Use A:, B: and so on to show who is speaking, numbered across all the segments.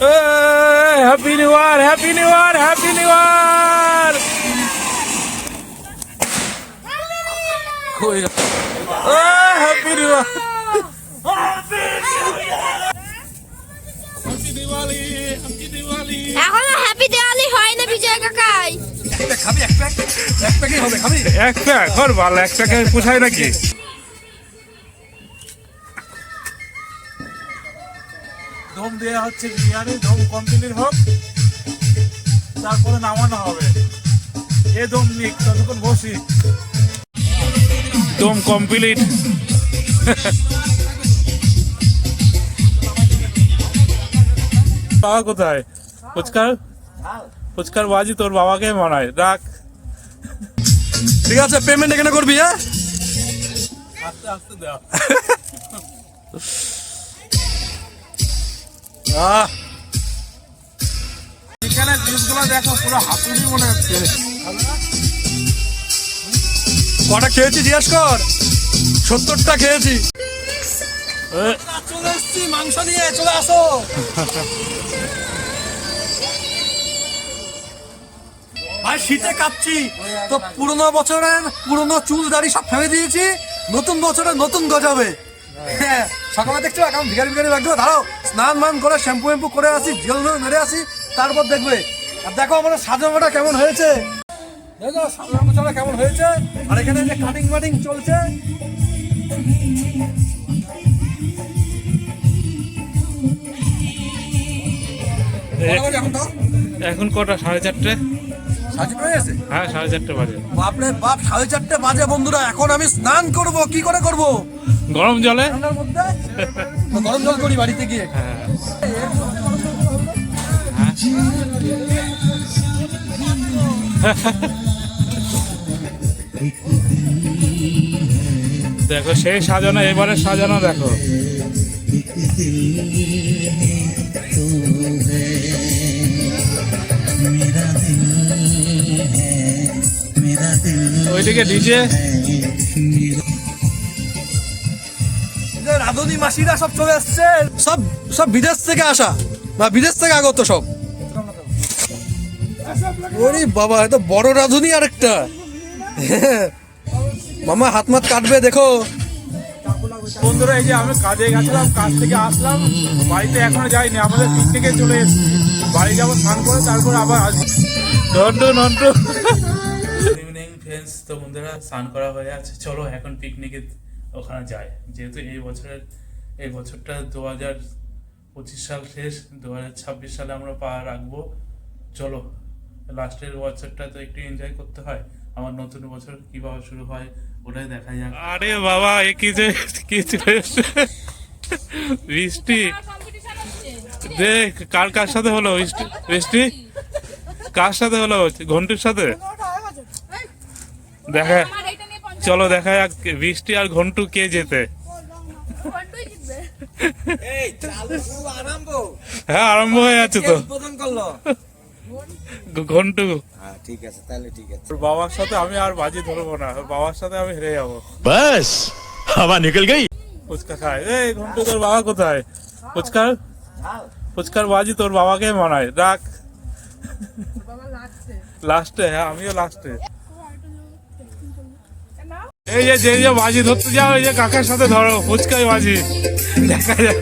A: Happy new year happy new year happy new year happy new year happy Diwali
B: happy Diwali Diwali হয় না বিজয় কাকাই?
C: খাবি এক pack হবে খাবি?
A: এক প্যাক ঘর ভালো এক প্যাকে পোষায় নাকি? দম দেওয়া হচ্ছে বিরিয়ানি দম কমপ্লিট হোক তারপরে নামানো হবে। এ দম নিক ততক্ষণ বসি। দম কমপ্লিট। বাবা কোথায়? ফুচকার ফুচকার বাজি তোর বাবাকে মানায়। রাখ।
C: ঠিক আছে পেমেন্ট এখানে করবি হ্যাঁ?
A: আস্তে আস্তে দেওয়া। এখানে জুসগুলো দেখো পুরো হাতুড়ি মনে হচ্ছে।
C: কটা খেয়েছি জিজ্ঞেস কর? সত্তরটা খেয়েছি। চলে এসছি মাংস নিয়ে চলে আসো। ভাই শীতে কাঁপছি। তো পুরোনো বছরের পুরনো চুল দাড়ি সব ফেলে দিয়েছি নতুন বছরে নতুন গজাবে। হ্যাঁ সকালে দেখছ এখন ভিখারি ভিখারি লাগবে দাঁড়াও। স্নান মান করে, শ্যাম্পু শ্যাম্পু করে আসি, জেল মেরে আসি, তারপর দেখবে। আর দেখো আমাদের সাজানোটা কেমন হয়েছে। দেখো, সাজানোটা কেমন হয়েছে। আর এখানে যে কাটিং মাটিং চলছে। এখন
A: কটা? সাড়ে চারটে? হ্যাঁ সাড়ে চারটে বাজে।
C: বাপরে বাপ সাড়ে চারটে বাজে বন্ধুরা এখন আমি স্নান করব কি করে করব?
A: গরম জলে?
C: গরম জল করি বাড়িতে গিয়ে।
A: হ্যাঁ। দেখো সেই সাজানো এবারে সাজানো দেখো। ওইদিকে ডিজে।
C: রাধুনি মাসিরা সব চলে আসছে সব সব বিদেশ থেকে আসা বা বিদেশ থেকে আগত সব। ওরে বাবা এত বড় রাধুনি আরেকটা। মামা হাত মাত কাটবে দেখো।
A: বন্ধুরা এই যে আমি কাজে গেছিলাম কাজ থেকে আসলাম বাড়িতে এখনও যাইনি আমাদের পিকনিকে চলে এসেছি। বাড়ি যাব স্নান করে তারপর আবার আসব। নন্টু নন্টু। ফ্রেন্ডস তো বন্ধুরা স্নান করা হয়ে আছে। চলো এখন পিকনিকে ওখানে যাই। যেহেতু এই বছরের এই বছরটা দু হাজার পঁচিশ সাল শেষ দু হাজার ছাব্বিশ সালে আমরা পা রাখব। চলো লাস্টের বছরটা তো একটু এনজয় করতে হয়। আমার নতুন বছর কীভাবে শুরু হয় ওটাই দেখা যাক। আরে বাবা এ কি যে কি বৃষ্টি। দেখ কার কার সাথে হলো বৃষ্টি? বৃষ্টি? কার সাথে হলো? ঘন্টুর সাথে? দেখা চলো দেখা যাক বৃষ্টি আর ঘন্টু কে যেতে হ্যাঁ আরম্ভ হয়ে যাচ্ছে তো। ঘন্টু।
C: হ্যাঁ, ঠিক আছে তাহলে ঠিক আছে।
A: বাবার সাথে আমি আর বাজি ধরবো না। বাবার সাথে আমি হেরে যাব।
D: বাস হাওয়া নিকল গই।
A: ফুচকা খায়। এই ঘন্টু তোর বাবা কোথায়? ফুচকার? ফুচকার বাজি তোর বাবাকে মানায়। ডাক লাস্টে হ্যাঁ আমিও লাস্টে এই যে যে যে বাজি ধরতে যাও, এই যে কাকার সাথে ধরো ফুচকাই বাজি। দেখা যায়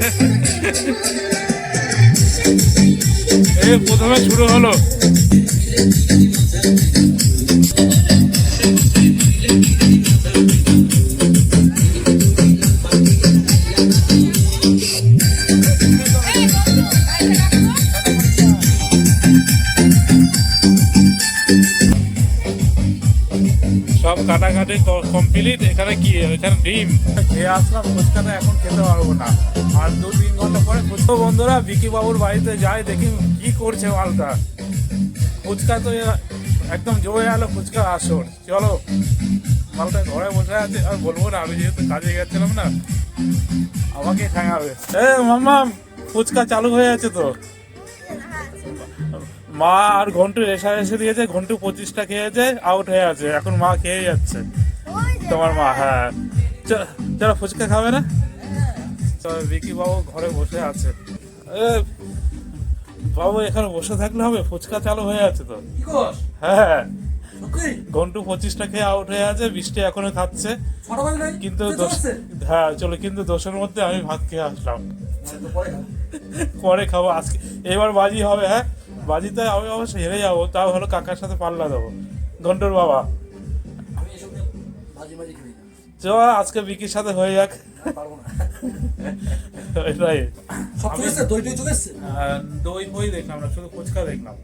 A: এই প্রথমে শুরু হলো। কাটাকাটি কমপ্লিট এখানে কি? এখানে ডিম। খেয়ে আসলাম, ফুচকাটা এখন খেতে পারব না। আর দু তিন ঘণ্টা পরে ফুচকা বন্ধুরা বিকি বাবুর বাড়িতে যাই, দেখি কি করছে মালটা। ফুচকা তো একদম জমে গেল, ফুচকা আসর চলো, মালটা ঘরে বসে আছে, আর বলব না, আমি যেহেতু কাজে গেছিলাম না, আমাকে খাওয়াবে। এ মাম্মা ফুচকা চালু হয়ে আছে তো। মা আর ঘন্টু রেশা এসে দিয়েছে ঘন্টু পঁচিশটা খেয়েছে আউট হয়ে আছে। এখন মা খেয়ে যাচ্ছে। তোমার মা হ্যাঁ। চলো ফুচকা খাবে না? বিকি বাবু ঘরে বসে আছে। বাবু এখানে বসে থাকলে হবে? ফুচকা চালু হয়ে আছে তো। হ্যাঁ। ঘন্টু পঁচিশটা খেয়ে আউট হয়ে আছে বৃষ্টি এখনও খাচ্ছে। কিন্তু হ্যাঁ চলো কিন্তু দোষের মধ্যে আমি ভাত খেয়ে আসলাম।
C: হ্যাঁ, পরে
A: পরে খাব। আজকে এবার বাজি হবে হ্যাঁ? বাজিতে আমি অবশ্য হেরে যাব তাও হলো কাকার সাথে পাল্লা দেবো। ঘন্টুর বাবা। চ আজকে বিকির সাথে হয়ে যাক। এটাই।
C: এসছে? দই
A: ফই দেখলাম না শুধু ফুচকা দেখলাম।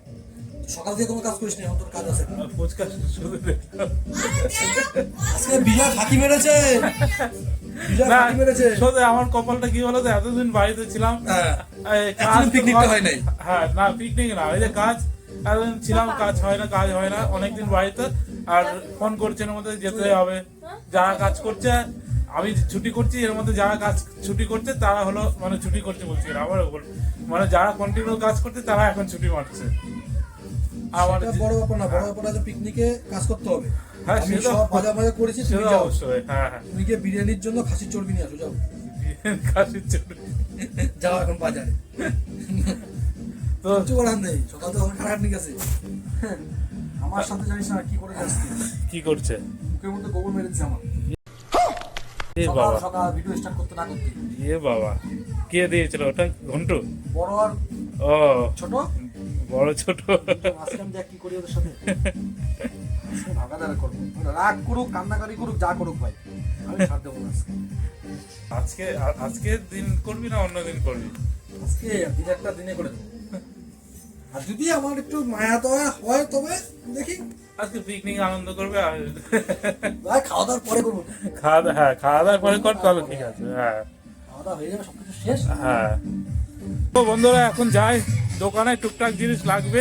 C: সকাল থেকে কোনো কাজ করিস নি তোর কাজ আছে।
A: ফুচকা শুধু দেখলাম।
C: আজকে বিজয় ফাঁকি মেরেছে।
A: আমার কপালটা কি এতদিন বাড়িতে ছিলাম।
C: হ্যাঁ।
A: হয়-
C: হয় নাই।
A: হ্যাঁ না পিকনিক না এই যে কাজ। এতদিন ছিলাম কাজ হয় না কাজ হয় না অনেকদিন বাড়িতে। আর ফোন করছে এর মধ্যে যেতে হবে। যারা কাজ করছে আমি ছুটি করছি এর মধ্যে যারা কাজ ছুটি করছে তারা হলো মানে ছুটি করছে বলছি না, আবার মানে যারা কন্টিনিউ কাজ করছে তারা এখন ছুটি মারছে। আমার
C: বড় ব্যাপার না বড় ব্যাপার আছে পিকনিকে কাজ করতে হবে।
A: হ্যাঁ,
C: আমি সব করেছি তুমি যাও।
A: অবশ্যই হ্যাঁ হ্যাঁ।
C: তুমি গিয়ে বিরিয়ানির জন্য খাসির চর্বি নিয়ে আসো যাও। এখন বাজারে।
A: তো
C: কিছু করার নেই সকাল আমার খারাপ গেছে আমার সাথে জানিস না কি করে যাচ্ছি।
A: কি করছে?
C: মুখের মধ্যে গোবর মেরে দিচ্ছে আমার।
A: এ বাবা।
C: সকাল ভিডিও স্টার্ট করতে না করতে।
A: এ বাবা। কে দিয়েছিল ওটা? ঘন্টু?
C: বড় আর
A: ও।
C: ছোট?
A: বড় ছোট।
C: দেখ কি করি ওদের সাথে। ভাগাদারা করব। রাগ করুক কান্নাকারি করুক যা করুক ভাই। আমি ছাড় দেবো না আজকে।
A: আজকে দিন করবি না অন্য দিন করবি?
C: আজকে দিন একটা দিনে করে দেবো। আর যদি আমার একটু মায়া দয়া হয় তবে দেখি।
A: আজকে পিকনিক আনন্দ করবে আর
C: খাওয়া দাওয়ার পরে করব।
A: খাওয়া দাওয়া হ্যাঁ খাওয়া দাওয়ার পরে কর তাহলে ঠিক আছে হ্যাঁ।
C: খাওয়া দাওয়া হয়ে যাবে সবকিছু শেষ।
A: হ্যাঁ। তো বন্ধুরা এখন যাই। দোকানে টুকটাক জিনিস লাগবে।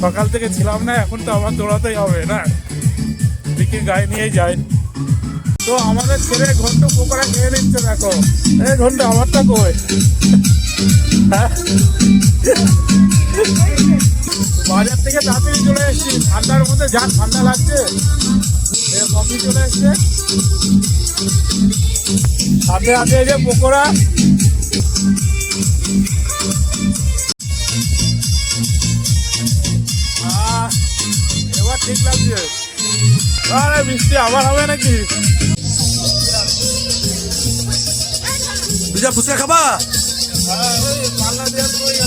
A: সকাল থেকে ছিলাম না এখন তো আবার দৌড়াতেই হবে না? বিক্রির গায়ে নিয়েই যাই তো আমাদের ছেলে ঘন্ট পোকরা খেয়ে নিচ্ছে দেখো। এই ঘন্ট আমারটা কই? বাজার থেকে তাড়াতাড়ি চলে এসেছি। ঠান্ডার মধ্যে যা ঠান্ডা লাগছে কফি চলে এসছে। সাথে এই যে আহ, এবার ঠিক লাগছে। আরে বৃষ্টি আবার হবে নাকি?
C: বুঝা ফুচকা খাবা?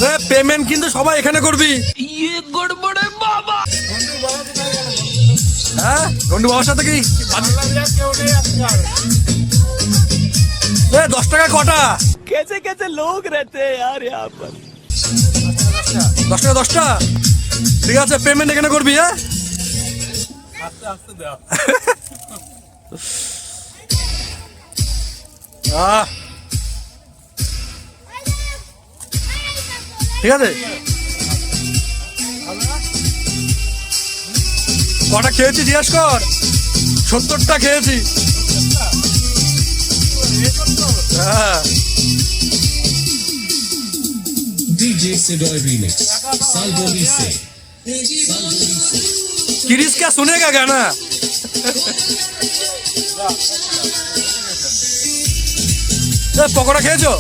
A: হ্যাঁ
C: পেমেন্ট কিন্তু সবাই এখানে করবি।
A: বাবা
C: হ্যাঁ? গন্ডু বাবার সাথে কি? দশ টাকা কটা?
D: কেচে কেচে লোক রেতে আর
C: দশ টাকা দশটা? ঠিক আছে পেমেন্ট এখানে করবি হ্যাঁ?
A: আস্তে আস্তে দেওয়া
C: আহ, ঠিক আছে? কটা খেয়েছি জিজ্ঞেস কর? সত্তরটা খেয়েছি। হ্যাঁ।
E: DJ Sidoy Remix. Salboni se.
C: किरिस क्या सुनेगा गाना এ, পকোড়া খেয়েছো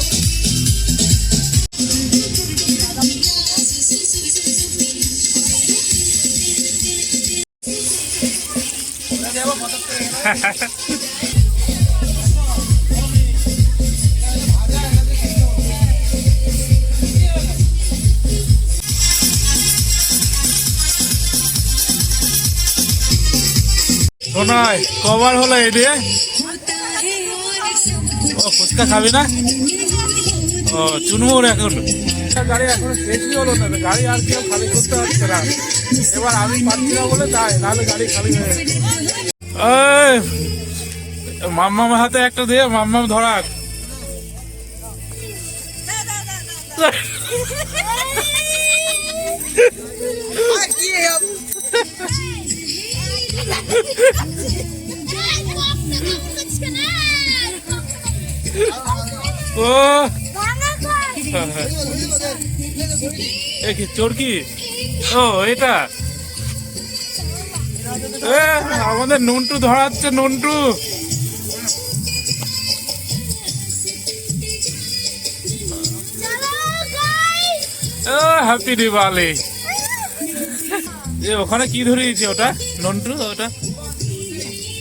A: শোনাই কবার হলো এই দিয়ে। ও ফুচকা খাবি না? ও চুনমুর এখন। গাড়ি এখন শেষই হলো না গাড়ি আর কেউ খালি করতে হচ্ছে না। এবার আমি পাচ্ছি না বলে তাই নাহলে গাড়ি খালি হয়ে মাম্মাম হাতে একটা দিয়ে মাম্মাম ধরাক। ও। কি চোরকি ও, এটা। আমাদের নুনটু ধরাচ্ছে, নুনটু। হ্যাপি দিওয়ালি এ, ওখানে কি ধরিয়েছে ওটা? নন্টু ওটা।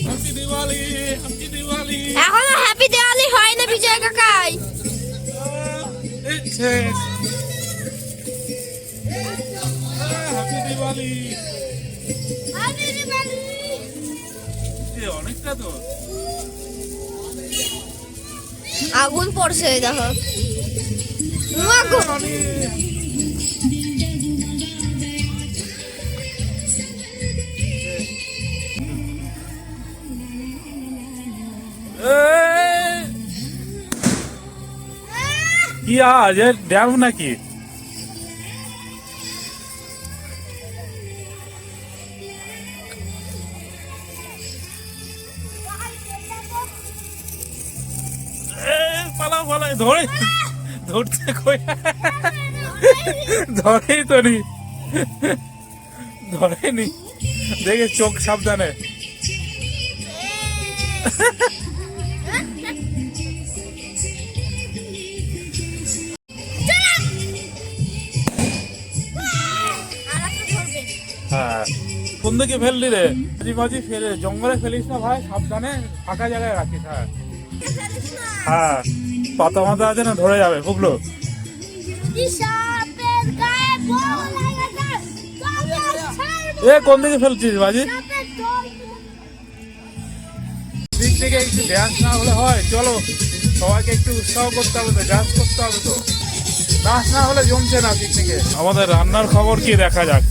A: হ্যাপি দিওয়ালি হ্যাপি দিওয়ালি
B: এখনও হ্যাপি দিওয়ালি হয় না, বিজয় কাকাই? আগুন পড়ছে, দেখো। আগুন
A: কি আজ? ড্যাম নাকি? এ, পালাও পালাও ধরে ধরেই তো নি। ধরেনি দেখে চোখ সাবধানে। কোন দিকে ফেললি রে মাঝি মাঝি ফেলে জঙ্গলে ফেলিস না ভাই সাবধানে ফাঁকা জায়গায় রাখিস হ্যাঁ। হ্যাঁ পাতা মাথা আছে না ধরে যাবে বুঝলো? এ কোন দিকে ফেলছিস বাজি দিক থেকে একটু ড্যান্স না হলে হয় চলো সবাইকে একটু উৎসাহ করতে হবে তো ডান্স করতে হবে তো। নাচ না হলে জমছে না পিকনিকে আমাদের রান্নার খবর কি দেখা যাক?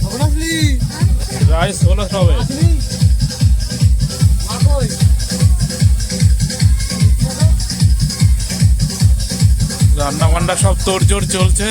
A: রাইস হলো সবে রান্না বান্না সব তোড়জোড় চলছে।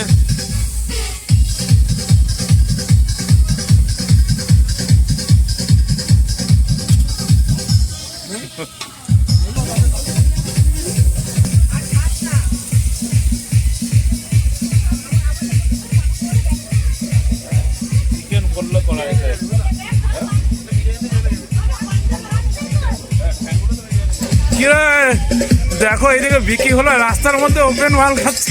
A: দেখো এইদিকে বিক্রি হলো রাস্তার মধ্যে ওপেন মাল খাচ্ছে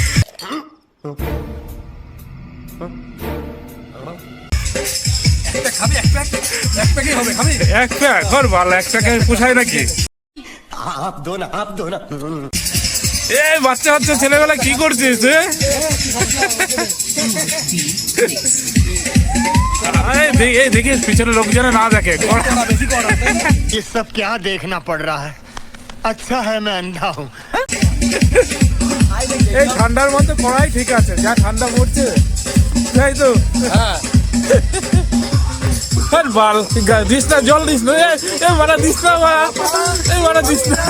C: একটা খাবি এক প্যাক এক প্যাকই হবে খাবি
A: এক প্যাক ঘর ভালো এক প্যাকে পোষায় নাকি
F: आप दो ना आप दो ना
A: এই বাচ্চা বাচ্চা ছেলেবেলা কি করছিস এ? এই দে- এই দেখিস পিছনে লোকজনে না দেখে
C: বেশি কর
F: ये सब क्या देखना पड़ रहा है আচ্ছা হ্যাঁ ম্যান দাও
A: এই ঠান্ডার মধ্যে পড়াই ঠিক আছে যা ঠান্ডা পড়ছে। তাই তো।
C: হ্যাঁ।
A: বাল দিস না জল দিস না এ বাড়া দিস না বাড়া এ বাড়া দিস না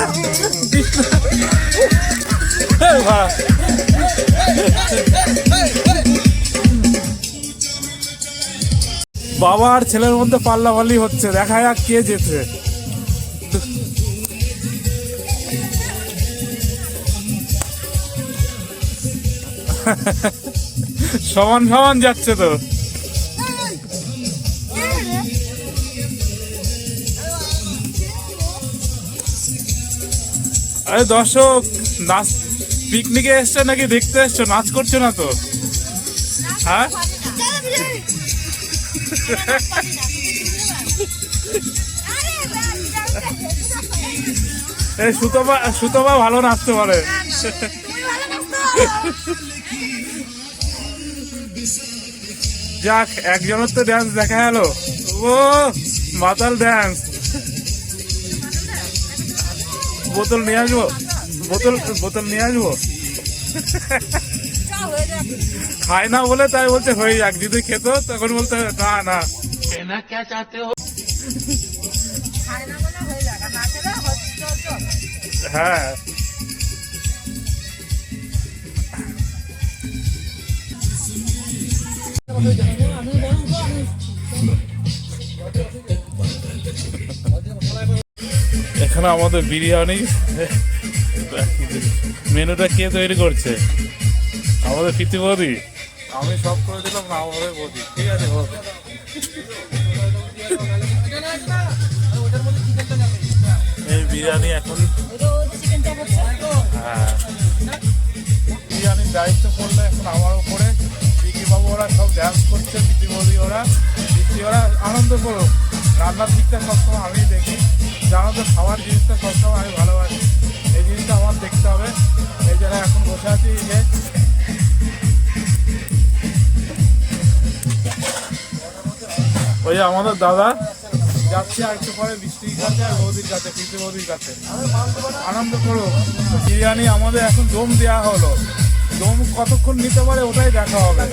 A: বাবা আর ছেলের মধ্যে পাল্লা পাল্লি হচ্ছে দেখা যাক কে যেতে সমান সমান যাচ্ছে তো। আরে দর্শক, নাচ পিকনিকে এসছো নাকি দেখতে এসছো? নাচ করছ না তো? হ্যাঁ? এই সুতপা সুতপা ভালো নাচতে পারে। যাক, একজনের তো ড্যান্স দেখা গেল ও মাতাল ড্যান্স বোতল নিয়ে আসব? বোতল বোতল নিয়ে আসব? খায় না বলে তাই বলছে, হয়ে যাক, যদি খেত তখন বলতে না না। হ্যাঁ। এখানে আমাদের বিরিয়ানি। মেনুটা কে তৈরি করছে? আমাদের প্রীতি বৌদি। আমি সব করে দিলাম, না আমাদের বৌদি। ঠিক আছে এই বিরিয়ানি এখন হ্যাঁ। বিরিয়ানির দায়িত্ব পড়ল এখন আমার উপরে। বাবু ওরা সব ড্যান্স করছে বৌদি ওরা বৃষ্টি ওরা, আনন্দ করো। রান্নার দিকটা সবসময় আমি দেখি। জানো তো খাওয়ার জিনিসটা সবসময় আমি ভালোবাসি। এই জিনিসটা আমার দেখতে হবে। এই জন্য এখন বসে আছি যে। ওই আমাদের দাদা, যাচ্ছে আর একটু পরে বৃষ্টির কাছে আর বৌদির কাছে কৃষি বৌদির কাছে। আনন্দ করো। বিরিয়ানি আমাদের এখন দম দেওয়া হলো। দম কতক্ষণ নিতে পারে ওটাই দেখা হবে।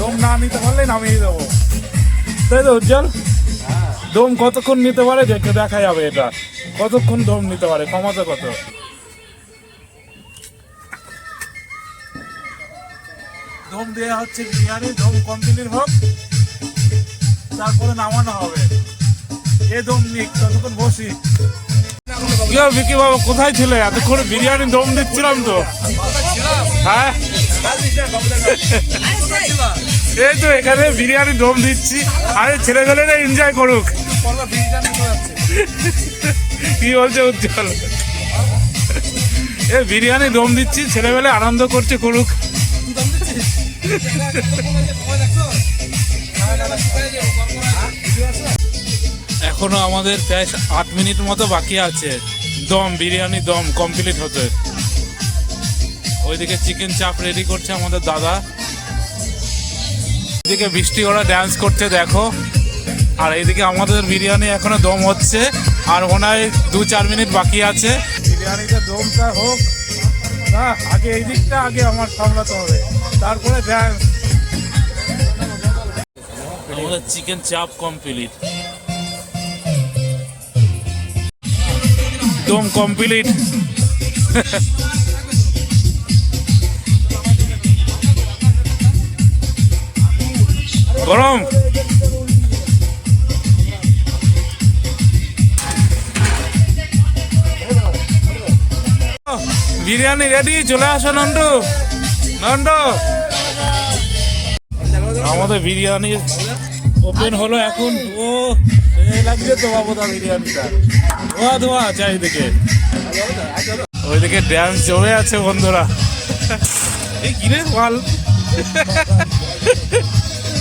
A: দম না নিতে পারলে নামিয়ে দেবো। তাই তো উজ্জ্বল? দম কতক্ষণ নিতে পারে দেখে দেখা যাবে এটা। কতক্ষণ দম নিতে পারে ক্ষমতা কত? দম দেওয়া হচ্ছে বিরিয়ানি দম কমপ্লিট হোক, তারপরে নামানো হবে। এ দম নিক, ততক্ষণ বসি। বিকি বাবা, কোথায় ছিলে? এতক্ষণ বিরিয়ানি দম দিচ্ছিলাম তো। হ্যাঁ? এই তো এখানে বিরিয়ানি দম দিচ্ছি। আরে ছেলেগুলোরা এনজয় করুক। কি বলছে উজ্জ্বল? এ বিরিয়ানি দম দিচ্ছি ছেলেবেলে আনন্দ করছে, করুক। এখনও আমাদের প্রায় আট মিনিট মতো বাকি আছে। দম, বিরিয়ানি দম কমপ্লিট হতে। ওইদিকে চিকেন চাপ রেডি করছে আমাদের দাদা। এদিকে বৃষ্টি, ওরা ড্যান্স করছে, দেখো। আর এইদিকে আমাদের বিরিয়ানি এখনও দম হচ্ছে, আর ওনায় দু চার মিনিট বাকি আছে। বিরিয়ানিটা দমটা হোক, না, আগে এই দিকটা, আগে আমার সামলাতে হবে। তারপরে ডান্স আমাদের চিকেন চাপ কমপ্লিট দম কমপ্লিট গরম। বিরিয়ানি রেডি চলে আসো নন্টু। নন্টু। আমাদের বিরিয়ানি ওপেন হলো এখন। ও লাগছে তো বাবুদা বিরিয়ানিটা। ধোয়া ধোয়া, চারিদিকে। ওইদিকে ড্যান্স জমে আছে বন্ধুরা। এই কিরে মাল?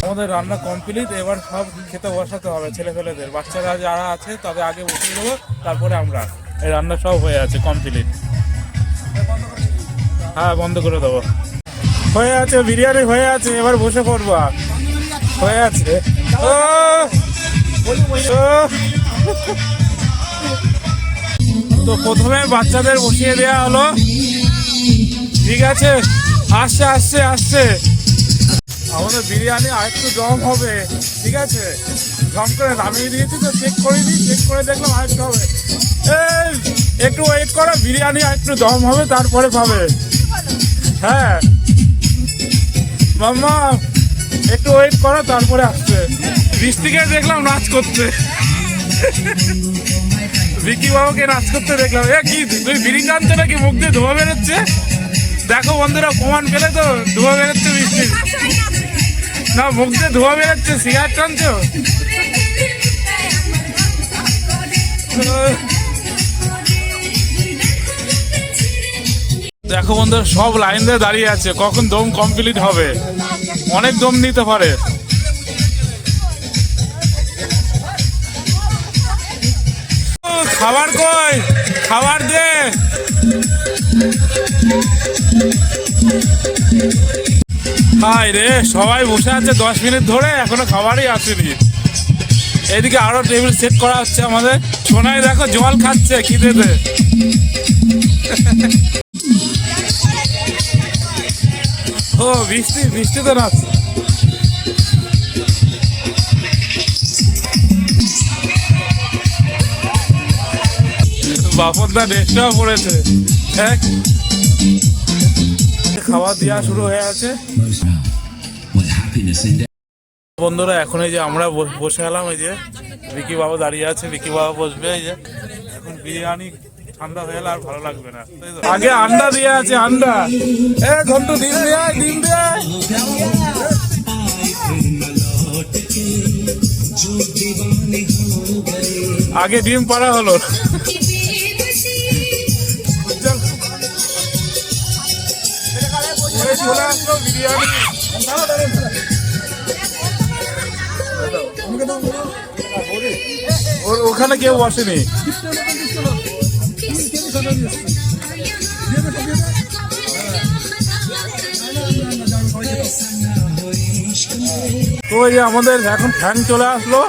A: আমাদের রান্না কমপ্লিট এবার সব খেতে বসাতে হবে ছেলে ফেলেদের বাচ্চারা যারা আছে, তাদের আগে বসিয়ে দেবো, তারপরে আমরা এই রান্না সব হয়ে আছে কমপ্লিট হ্যাঁ বন্ধ করে দেবো। হয়ে আছে, বিরিয়ানি হয়ে আছে, এবার বসে পড়ব। হয়ে আছে। তো প্রথমে বাচ্চাদের বসিয়ে দেওয়া হলো। ঠিক আছে? আসছে আসছে আসছে। আমাদের বিরিয়ানি আরেকটু দম হবে, ঠিক আছে? দম করে নামিয়ে দিয়েছি তো চেক করে দিই চেক করে দেখলাম আরেকটু হবে। এই, একটু ওয়েট করো, বিরিয়ানি আরেকটু দম হবে, তারপরে পাবে। হ্যাঁ। মাম্মা, একটু ওয়েট করো, তারপরে আসছে বৃষ্টিকে দেখলাম নাচ করতে। ভিকি বাবুকে নাচ করতে দেখলাম। এ কি তুই বিড়ি টানছো নাকি? মুখ দিয়ে ধোয়া বেরোচ্ছে? দেখো বন্ধুরা, প্রমাণ পেলে তো ধোয়া বেরোচ্ছে বৃষ্টির। না মুখ দিয়ে ধোয়া বেরোচ্ছে সিগারেট টানছো? দেখো বন্ধুরা সব লাইন দিয়ে দাঁড়িয়ে আছে কখন দম কমপ্লিট হবে? অনেক দম নিতে পারে। খাবার কই? খাবার দে। হাই রে, সবাই বসে আছে দশ মিনিট ধরে, এখনও খাবারই আসেনি। এদিকে আরও টেবিল সেট করা হচ্ছে আমাদের। সোনাই দেখো, জল খাচ্ছে খিদেতে। ও, বৃষ্টি বৃষ্টি তো নাচ। বাপনদা ড্রেসটাও পড়েছে। হ্যাঁ। খাবার দেওয়া শুরু হয়ে আছে। বন্ধুরা, এখন এই যে আমরা বস- গেলাম, এই যে বিকি বাবা দাঁড়িয়ে আছে বিকি বাবা বসবে, এই যে। এখন বিরিয়ানি ঠান্ডা হয়ে আর ভালো লাগবে না আগে আন্ডা দিয়ে আছে, আন্ডা। এ, ঘন্টু, ডিম দিয়ে ডিম দিয়ে আগে ডিম পাড়া হলো। বিরিয়ানি। ওখানে কেউ বসেনি। তো এই আমাদের এখন ফ্যান চলে আসলো।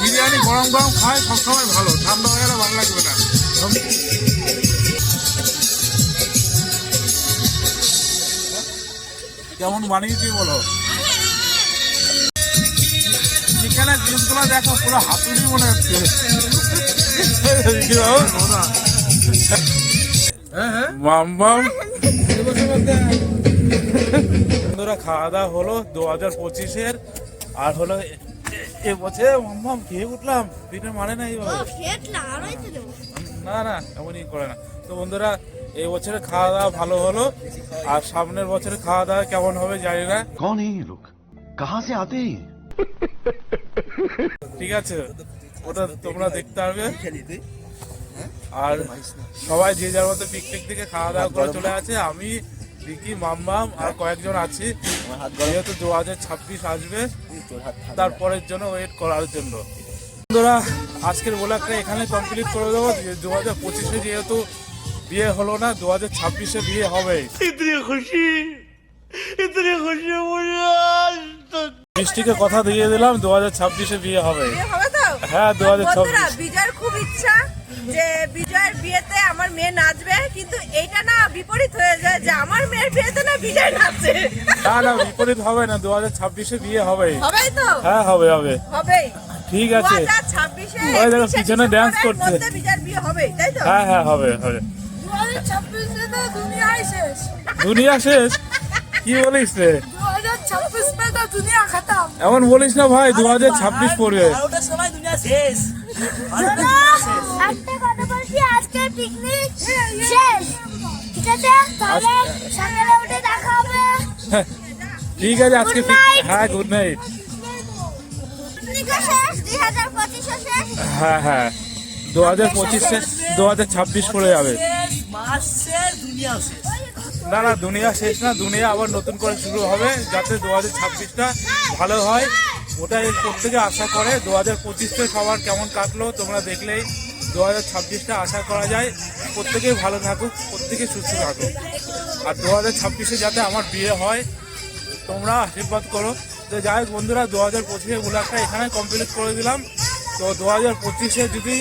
A: বিরিয়ানি গরম গরম খায়, সবসময় ভালো। ঠান্ডা হয়ে গেলে ভালো লাগবে না। কেমন বানিয়েছি বলো? চিকেনের জিনিসগুলো দেখো পুরো হাতুড়ি মনে হচ্ছে। বন্ধুরা খাওয়া দাওয়া হলো দু হাজার পঁচিশের আর হলো খেয়ে উঠলাম পিঠে মানে না এইভাবে না না এমনই করে না। তো বন্ধুরা এই বছরে খাওয়া দাওয়া ভালো হলো আর সামনের বছরে খাওয়া দাওয়া কেমন হবে জানি না।
G: কোন এই লোক কাহা সে আতে
A: ঠিক আছে ওটা তোমরা দেখতে পারবে। আর সবাই যে যার মতো পিকনিক থেকে খাওয়া দাওয়া করে চলে আছে আমি রিকি মাম্মাম আর কয়েকজন আছি। যেহেতু দু হাজার ছাব্বিশ আসবে তারপরের জন্য ওয়েট করার জন্য। বন্ধুরা আজকের ব্লগটা এখানে কমপ্লিট করে দেবো। দু হাজার পঁচিশে যেহেতু বিয়ে হলো না দু হাজার ছাব্বিশে বিয়ে হবে।
D: খুশি খুশি
A: বৃষ্টিকে কথা দিয়ে দিলাম দু হাজার ছাব্বিশে বিয়ে হবে। হ্যাঁ দু হাজার ছাব্বিশ।
H: বিজয়ের খুব ইচ্ছা যে বিজয়ের বিয়েতে আমার মেয়ে নাচবে কিন্তু এইটা না বিপরীত হয়ে যায় যে আমার মেয়ের বিয়েতে না বিজয় নাচছে
A: না না বিপরীত হবে না দু হাজার ছাব্বিশে বিয়ে হবে।
H: হবেই তো?
A: হ্যাঁ হবে হবে।
H: হবেই।
A: ঠিক আছে।
H: ছাব্বিশে
A: পিছনে ড্যান্স করছে।
H: বিজয়ের বিয়ে হবে তাই তো?
A: হ্যাঁ হ্যাঁ হবে হবে। দুনিয়া শেষ? কি বলিস রে? এমন বলিস না ভাই দু হাজার ছাব্বিশ পড়বে
B: শেষ। ঠিক আছে? তাহলে সকালে উঠে দেখা হবে।
A: ঠিক আজকে হ্যাঁ গুড নাইট হ্যাঁ হ্যাঁ। দু হাজার পঁচিশ দু হাজার ছাব্বিশ পড়ে যাবে। না না, দুনিয়া শেষ না, দুনিয়া আবার নতুন করে শুরু হবে যাতে দু হাজার ছাব্বিশটা ভালো হয়। ওটা এর প্রত্যেকে আশা করে। দু হাজার পঁচিশটা সবার কেমন কাটলো, তোমরা দেখলেই দু হাজার ছাব্বিশটা আশা করা যায়। প্রত্যেকেই ভালো থাকুক, প্রত্যেকে সুস্থ থাকুক। আর দু হাজার ছাব্বিশে যাতে আমার বিয়ে হয়, তোমরা আশীর্বাদ করো। তো যাই হোক বন্ধুরা, দু হাজার পঁচিশে ব্লগটা এখানে কমপ্লিট করে দিলাম। তো দু হাজার পঁচিশে যদি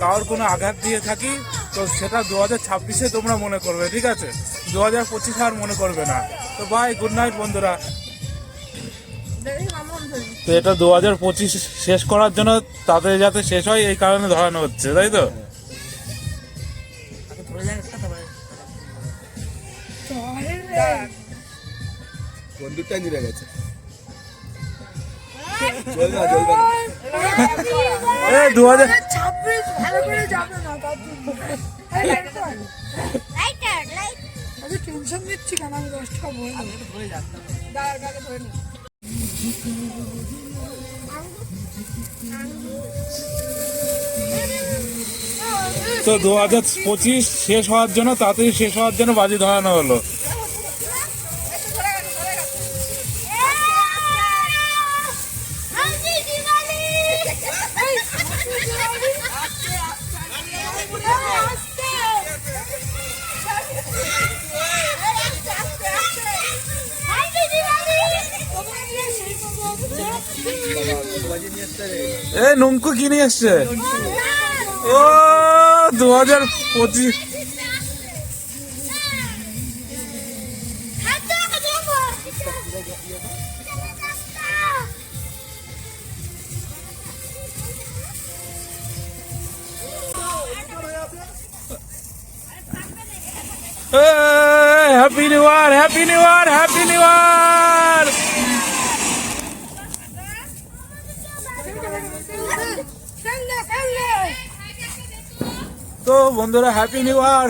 A: কারোর কোনো আঘাত দিয়ে থাকি তো সেটা দু হাজার ছাব্বিশে তোমরা মনে করবে, ঠিক আছে? দু হাজার পঁচিশে আর মনে করবে না। তো বাই গুড নাইট বন্ধুরা। তো এটা দু হাজার পঁচিশ শেষ করার জন্য তাদের যাতে শেষ হয়, এই কারণে ধরানো হচ্ছে, তাই তো? এ তো দু হাজার পঁচিশ শেষ হওয়ার জন্য তাড়াতাড়ি শেষ হওয়ার জন্য বাজি ধরানো হলো। নিয়ে এসছে ও দু হাজার পঁচিশ happy new year happy new year happy new year তো বন্ধুরা happy new year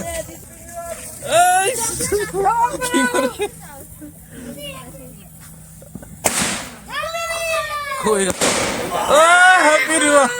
A: happy new year